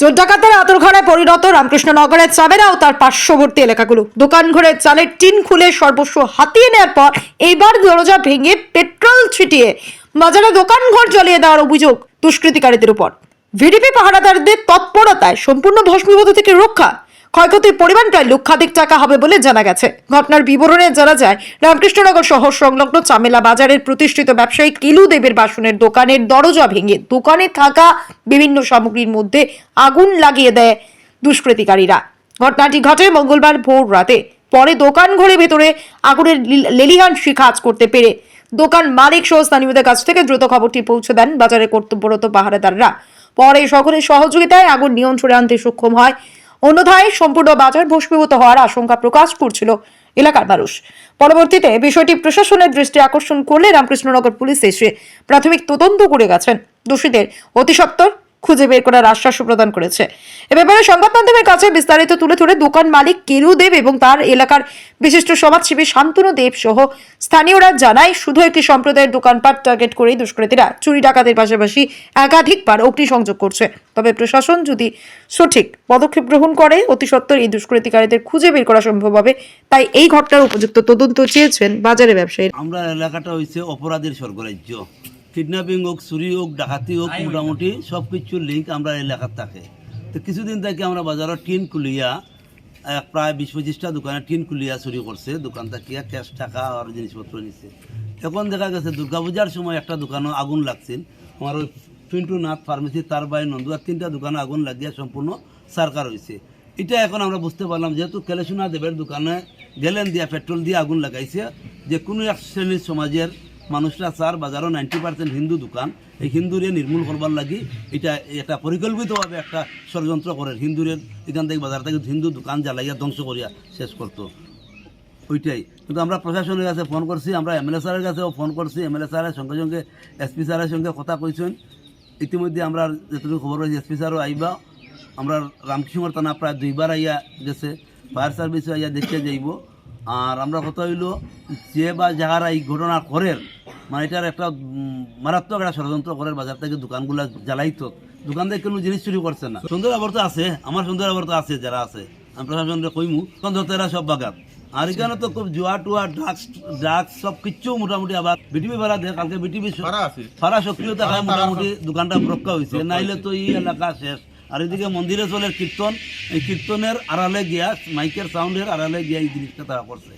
চোর ডাকাতের আতরঘরে পরিণত রামকৃষ্ণনগরের চাবেরা ও তার পার্শ্ববর্তী এলাকাগুলো। দোকান ঘরে চালের টিন খুলে সর্বস্ব হাতিয়ে নেওয়ার পর এইবার দরজা ভেঙে পেট্রোল ছিটিয়ে বাজারে দোকান ঘর জ্বলিয়ে দেওয়ার অভিযোগ দুষ্কৃতিকারীদের উপর। ভিডিপি পাহারাদারদের তৎপরতায় সম্পূর্ণ ভস্মীভূত থেকে রক্ষা ক্ষয়ক্ষতির পরিমাণ প্রায় লক্ষাধিক টাকা হবে বলে জানা গেছে। ঘটনার বিবরণে জানা যায়, রামকৃষ্ণনগর শহর সংলগ্ন চামেলা বাজারের প্রতিষ্ঠিত ব্যবসায়ী কিলু দেবের বাসনের দোকানের দরজা ভেঙে দোকানে থাকা বিভিন্ন সামগ্রীর মধ্যে আগুন লাগিয়ে দেয় দুষ্কৃতিকারীরা। ঘটনাটি ঘটে মঙ্গলবার ভোর রাতে। পরে দোকান ঘরে ভেতরে আগুনের লেলিহান শিখাজ করতে পেরে দোকান মালিক সহ স্থানীয়দের কাছ থেকে দ্রুত খবরটি পৌঁছে দেন বাজারে কর্তব্যরত পাহারাদাররা। পরে সকলের সহযোগিতায় আগুন নিয়ন্ত্রণে আনতে সক্ষম হয় অন্যথায় সম্পূর্ণ বাজার ভস্মীভূত হওয়ার আশঙ্কা প্রকাশ করছিল এলাকার মানুষ। পরবর্তীতে বিষয়টি প্রশাসনের দৃষ্টি আকর্ষণ করলে রামকৃষ্ণনগর পুলিশ এসে প্রাথমিক তদন্ত করে গেছেন। দোষীদের অতি সত্বর খুঁজে বের করার আশ্বাসও প্রদান করেছে। এ ব্যাপারে সংবাদ মাধ্যমের কাছে বিস্তারিত তুলে ধরে দোকান মালিক কেলু দেব এবং তার এলাকার বিশিষ্ট সমাজসেবী শান্তনু দেব সহ স্থানীয়রা জানায়, শুধু একটি সম্প্রদায়ের দোকানপাট টার্গেট করেই দুষ্কৃতীরা চুরি ডাকাতের পাশাপাশি একাধিকবার অগ্নিসংযোগ করছে। তবে প্রশাসন যদি সঠিক পদক্ষেপ গ্রহণ করে, অতি সত্বর এই দুষ্কৃতিকারীদের খুঁজে বের করা সম্ভব হবে। তাই এই ঘটনার উপযুক্ত তদন্ত চেয়েছেন বাজারে ব্যবসায়ী আমরা এলাকাটা হয়েছে অপরাধের স্বর্গরাজ্য। কিডন্যাপিং হোক চুরি হোক ডাকাতি হোক মোটামুটি সব কিছুর লিঙ্ক আমরা এলাকার থাকে। তো কিছুদিন থেকে আমরা বাজারের টিন খুলিয়া এক প্রায় বিশ পঁচিশটা দোকানে টিন খুলিয়া চুরি করছে। দোকান থাকিয়া ক্যাশ টাকা আর জিনিসপত্র নিছে। এখন দেখা গেছে দুর্গাপূজার সময় একটা দোকানও আগুন লাগছিল আমার ওই পিন্টু নাথ ফার্মেসি তার বাই নন্দু আর তিনটা দোকানে আগুন লাগিয়া সম্পূর্ণ সারকার হয়েছে এটা এখন আমরা বুঝতে পারলাম যেহেতু কেলেসুনা দেবের দোকানে গেলেন দিয়া পেট্রোল দিয়ে আগুন লাগাইছে যে কোনো এক শ্রেণির সমাজের মানুষরা চার বাজারও নাইনটি পার্সেন্ট হিন্দু দোকান, এই হিন্দুরে নির্মূল করবার লাগি এটা এটা পরিকল্পিতভাবে একটা ষড়যন্ত্র করে হিন্দুরের এখান থেকে বাজার থেকে হিন্দু দোকান জ্বালাইয়া ধ্বংস করিয়া শেষ করতো ওইটাই। কিন্তু আমরা প্রশাসনের কাছে ফোন করছি, আমরা এমএলএ স্যারের কাছেও ফোন করছি। এমএলএ স্যারের সঙ্গে সঙ্গে এসপি স্যারের সঙ্গে কথা কইছেন। ইতিমধ্যে আমরা যেটুকু খবর হয়েছে এসপি স্যারও আইবা। আমরা রামকৃষ্ণর থানা প্রায় দুইবার আইয়া গেছে। ফায়ার সার্ভিসও আইয়া দেখতে যাইব। আর আমরা কথা হইল, যে বা যাহারা এই ঘটনা করেন মানে এটার একটা মারাত্মক একটা ষড়যন্ত্র করেন বাজার থেকে দোকানগুলো জ্বালাইতো। দোকান থেকে কোনো জিনিস চুরি করছে না। সুন্দর আবার তো আছে আমার সুন্দর আবার তো আছে যারা আছে আমি প্রশাসনকে কইমু তখন সব বাগান। আর এখানে তো খুব জুয়া টুয়া ড্রাগস ড্রাগস সব কিচ্ছু মোটামুটি আবার বিটিভি ভাড়া দেয় কালকে বিটিভি ফারা সক্রিয় থাকায় মোটামুটি দোকানটা রক্ষা হয়েছে নাইলে তো এই এলাকা শেষ। আর এদিকে মন্দিরে চলে কীর্তন এই কীর্তনের আড়ালে গিয়া মাইকের সাউন্ডের আড়ালে গিয়া এই জিনিসটা তারা করছে।